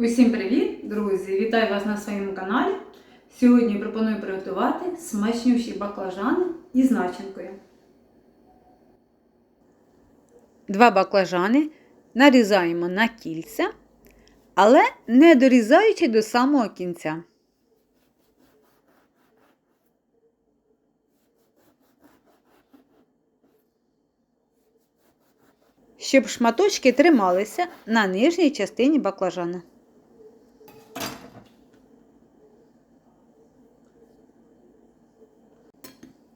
Усім привіт, друзі! Вітаю вас на своєму каналі. Сьогодні пропоную приготувати смачнющі баклажани із начинкою. Два баклажани нарізаємо на кільця, але не дорізаючи до самого кінця. Щоб шматочки трималися на нижній частині баклажана.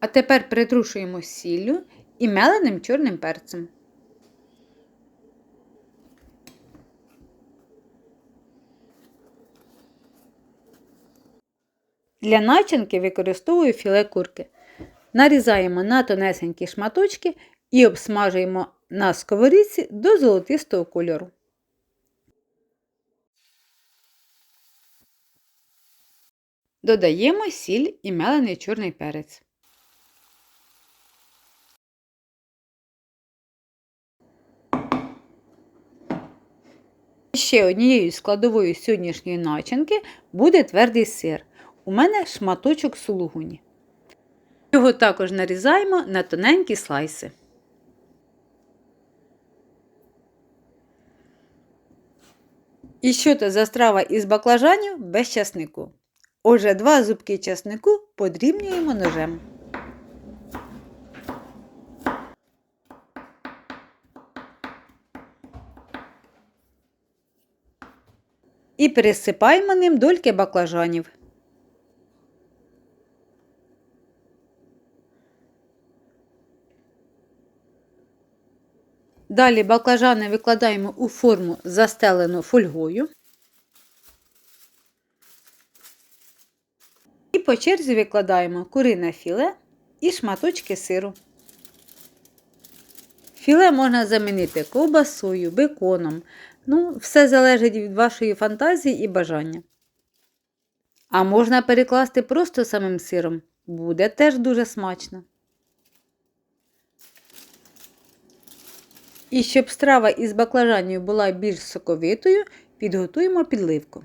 А тепер притрушуємо сіллю і меленим чорним перцем. Для начинки використовую філе курки. Нарізаємо на тонесенькі шматочки і обсмажуємо на сковорідці до золотистого кольору. Додаємо сіль і мелений чорний перець. Ще однією складовою сьогоднішньої начинки буде твердий сир. У мене шматочок сулугуні. Його також нарізаємо на тоненькі слайси. І що то за страва із баклажанів без часнику. Отже, два зубки часнику подрібнюємо ножем. І пересипаємо ним дольки баклажанів. Далі баклажани викладаємо у форму, застелену фольгою. І по черзі викладаємо курине філе і шматочки сиру. Філе можна замінити ковбасою, беконом. Ну, все залежить від вашої фантазії і бажання. А можна перекласти просто самим сиром. Буде теж дуже смачно. І щоб страва із баклажанів була більш соковитою, підготуємо підливку.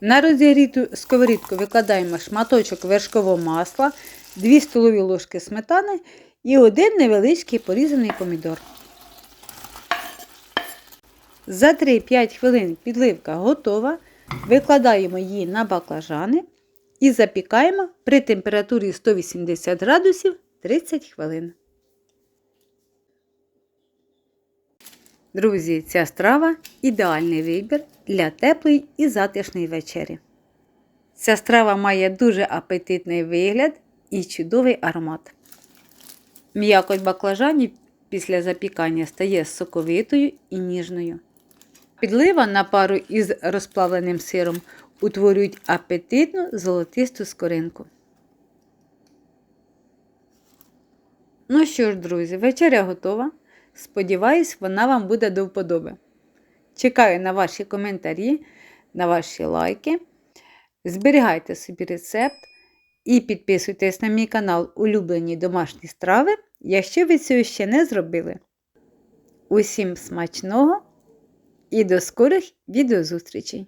На розігріту сковорідку викладаємо шматочок вершкового масла, 2 столові ложки сметани і один невеличкий порізаний помідор. За 3-5 хвилин підливка готова. Викладаємо її на баклажани і запікаємо при температурі 180 градусів 30 хвилин. Друзі, ця страва ідеальний вибір для теплої і затишної вечері. Ця страва має дуже апетитний вигляд і чудовий аромат. М'якоть баклажанів після запікання стає соковитою і ніжною. Підлива на пару із розплавленим сиром утворюють апетитну золотисту скоринку. Ну що ж, друзі, вечеря готова. Сподіваюсь, вона вам буде до вподоби. Чекаю на ваші коментарі, на ваші лайки. Зберігайте собі рецепт і підписуйтесь на мій канал Улюблені домашні страви, якщо ви цього ще не зробили. Усім смачного і до скорих відеозустрічей!